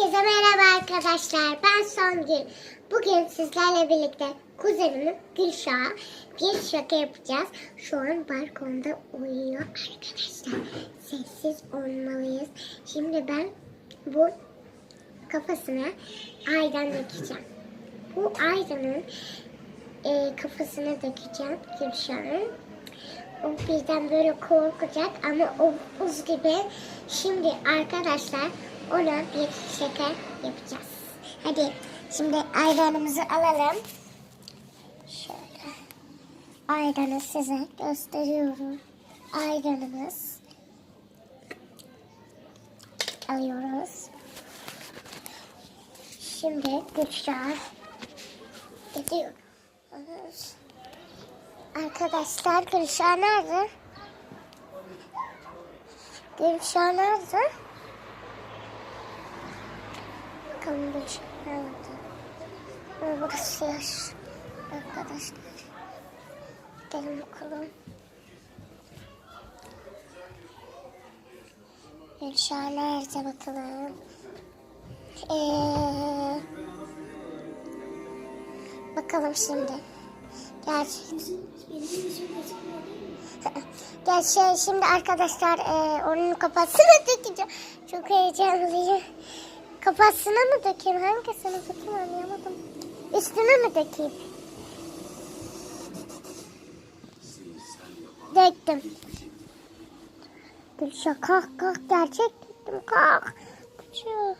Herkese merhaba arkadaşlar. Ben Songül. Bugün sizlerle birlikte kuzenim Gülşah'a bir şaka yapacağız. Şu an balkonda uyuyor arkadaşlar. Sessiz olmalıyız. Şimdi ben bu kafasına ayran dökeceğim. Bu ayranın e, kafasına dökeceğim Gülşah'ın. O birden böyle korkacak ama o buz gibi. Şimdi arkadaşlar ona bir şaka yapacağız. Hadi şimdi ayranımızı alalım. Şöyle. Ayranı size gösteriyorum. Ayranımız. Alıyoruz. Şimdi Gülşah gidiyoruz. Arkadaşlar Gülşah nerede? Gülşah nerede? Nerede? Ve burası yaş. Arkadaşlar. Gelin bakalım. Nerede bakalım? Ee, bakalım şimdi. Gerçek. Gerçi şimdi arkadaşlar e, kafasına dökeceğim. Çok heyecanlıyım. Kafasına mı dökeyim? Hangisini dökeyim anlayamadım. Üstüne mi dökeyim? Döktüm. Gülşah kalk kalk gerçek döktüm kalk. Gülşah.